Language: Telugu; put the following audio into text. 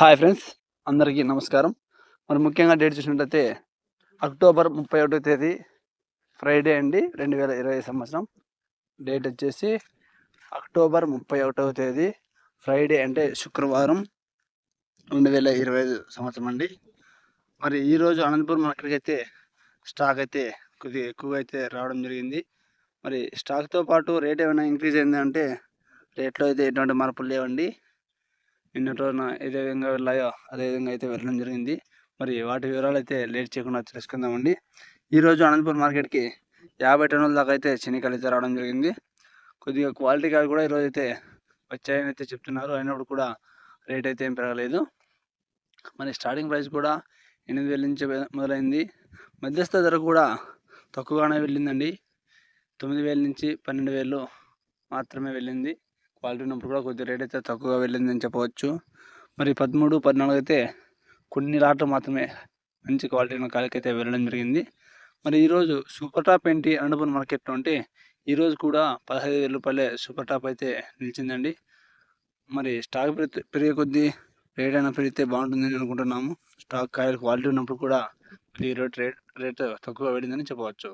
హాయ్ ఫ్రెండ్స్ అందరికీ నమస్కారం. మరి ముఖ్యంగా డేట్ చూసినట్లయితే అక్టోబర్ ముప్పై ఒకటో తేదీ ఫ్రైడే అండి రెండు వేల ఇరవై సంవత్సరం. డేట్ వచ్చేసి అక్టోబర్ ముప్పై ఒకటవ తేదీ ఫ్రైడే అంటే శుక్రవారం రెండు వేల ఇరవై ఐదు సంవత్సరం అండి. మరి ఈరోజు అనంతపురం మార్కెట్కైతే అయితే స్టాక్ అయితే కొద్దిగా ఎక్కువగా అయితే రావడం జరిగింది. మరి స్టాక్తో పాటు రేట్ ఏమైనా ఇంక్రీజ్ అయిందంటే రేట్లో అయితే ఎటువంటి మార్పులు లేవండి. నిన్నటి రోజున ఏదే విధంగా వెళ్ళాయో అదే విధంగా అయితే వెళ్ళడం జరిగింది. మరి వాటి వివరాలు అయితే లేట్ చేయకుండా తెలుసుకుందామండి. ఈరోజు అనంతపురం మార్కెట్కి యాభై టన్నుల దాకా అయితే శనికాయలు అయితే రావడం జరిగింది. కొద్దిగా క్వాలిటీ కాయలు కూడా ఈరోజు అయితే వచ్చాయని అయితే చెప్తున్నారు. అయినప్పుడు కూడా రేట్ అయితే ఏం పెరగలేదు. మరి స్టార్టింగ్ ప్రైస్ కూడా ఎనిమిది వేల నుంచి మొదలైంది. మధ్యస్థ ధర కూడా తక్కువగానే వెళ్ళిందండి. తొమ్మిది వేల నుంచి పన్నెండు వేలు మాత్రమే వెళ్ళింది. క్వాలిటీ ఉన్నప్పుడు కూడా కొద్దిగా రేట్ అయితే తక్కువగా వెళ్ళిందని చెప్పవచ్చు. మరి పదమూడు పద్నాలుగు అయితే కొన్ని లాట్లు మాత్రమే మంచి క్వాలిటీ ఉన్న కాయలకి అయితే వెళ్ళడం జరిగింది. మరి ఈరోజు సూపర్ టాప్ ఏంటి? అనంతపురం మార్కెట్లో అంటే ఈరోజు కూడా పదహైదు వేల రూపాయలే సూపర్ టాప్ అయితే నిలిచిందండి. మరి స్టాక్ పెరిగే కొద్దీ రేట్ అయినా పెరిగితే బాగుంటుందని అనుకుంటున్నాము. స్టాక్ కాయలు క్వాలిటీ ఉన్నప్పుడు కూడా ఈ రేట్ రేట్ రేట్ తక్కువ వెళ్ళిందని చెప్పవచ్చు.